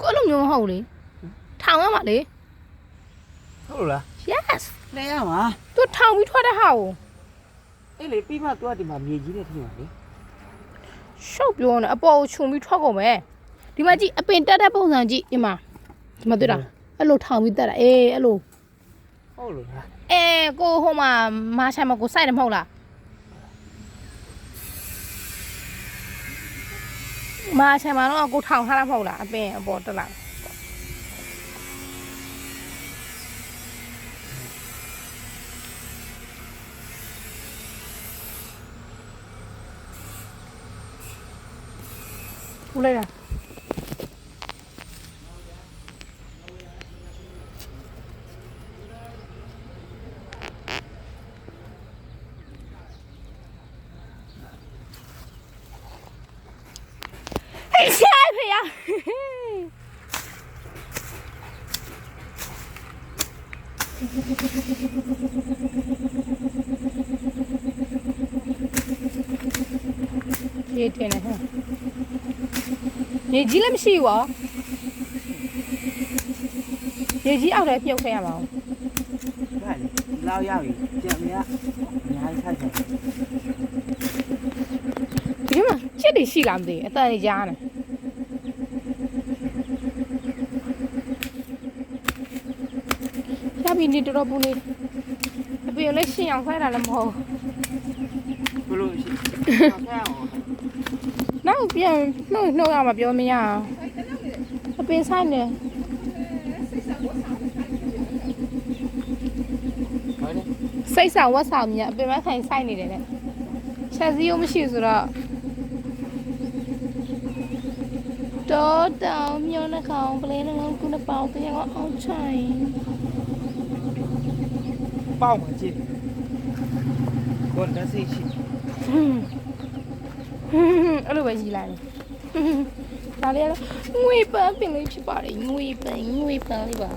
ကိုအဲ့လိုမျိုးမဟုတ်လေထောင်ရမှာလေ ဟုတ်လား yes လဲရမှာသူထောင်ပြီးထွက်တဲ့ဟာကိုအေးလေပြီးမှ तू ကဒီမှာမြေကြီးနဲ့ထိမှာလေရှုပ်ပြောနေအပေါ်ကိုခြုံပြီးထွက်ကုန်မယ်ဒီမှာကြည့်အပင်တက်တဲ့ပုံစံကြည့်ဒီမှာဒီမှာတွေ့လားအဲ့လိုထောင်ပြီးတက်တာအေးအဲ့လိုဟုတ်လို့လားအဲကိုဟိုမှာမာရှာမကိုစိုက်တယ်မဟုတ်လား မာရှာမတော့ကိုထောင်ထားတာမဟုတ်လားအပင်အပေါ်တက်လာပူလိုက်တာဟေးရှာဖေးရရေတင်နေဟဲ့ရေ ကြီးလည်းမရှိဘူးရောရေကြီးအောက်ထဲပြုတ်ခဲ့ရမှာဒါလေလောက်ရပြီကြံမြအများကြီးထိုက်တယ်ဒီမှာချစ်တွေရှိလားမသိဘူးအတန်ကြီးကြားနေရ ပြီနေတော်တော်ပူနေအပြင်လည်းရှင်းအောင်ခိုင်းတာလည်းမဟုတ်ဘလို့ရှိဟုတ်ကဲ့အောင်နောက်ပြန်နှုတ်နှုတ်ရမှာပြောမရအောင်အပင်ဆိုင်နေဟုတ်တယ်စိတ်ဆောင်ဝတ်ဆောင်မြအပင်မခိုင်ဆိုင်နေတယ်တဲ့ချက်စီးရောမရှိဘူးဆိုတော့တော်တောင်မြောင်းနှကောင်ပလဲနှလုံးကုနှစ်ပေါင်းတရားကအောင်ချိုင် ပေါက်မှာကြည့်ကိုယ်တက်စိတ်ရှိအဲ့လိုပဲကြီးလိုက်တယ်ဒါလေးကတော့ငွေပန်းပင်လေးဖြစ်ပါတယ်ငွေပန်းငွေပန်းလေးပါ